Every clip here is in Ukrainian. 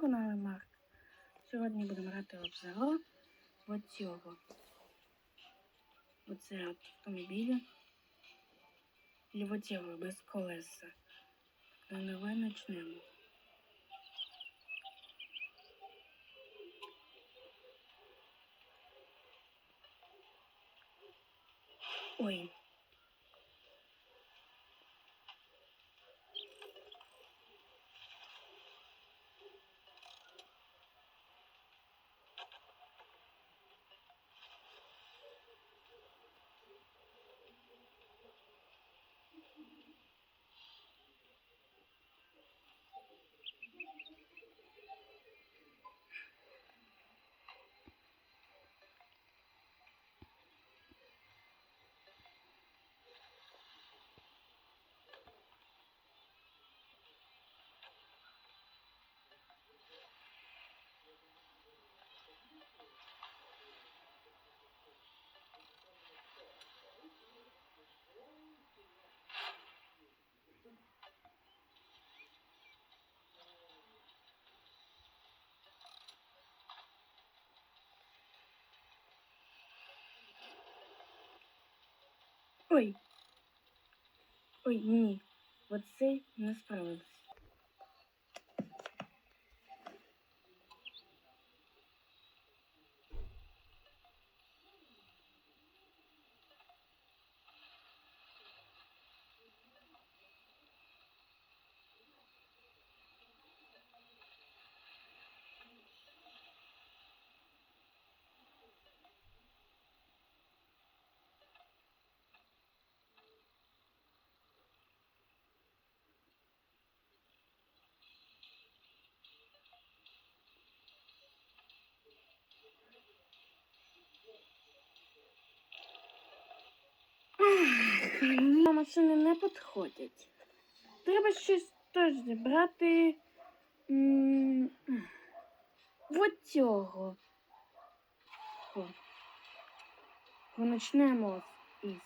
каналі Марк. Сьогодні будемо грати обзор оцього. Оце от автомобіля. І оцього без колеса. Давай почнемо. Ой. Ой. Ой, ні. Оце не справився. На машини не підходять. Треба щось теж брати. м, От цього. Почнемо із.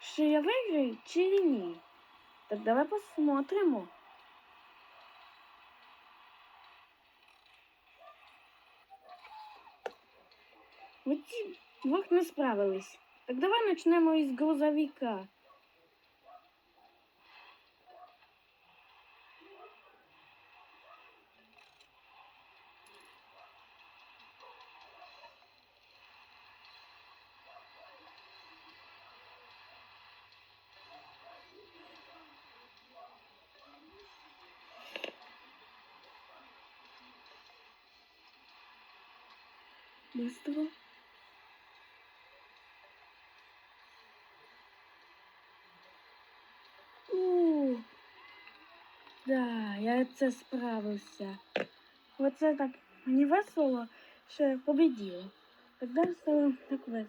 Чи я виграю, чи ні? Так давай посмотримо. Оці двох не справились. Так давай почнемо із грузовика. Быстро. Це справився. Оце так мені весело, що я побіділа. Тогда стало так весело.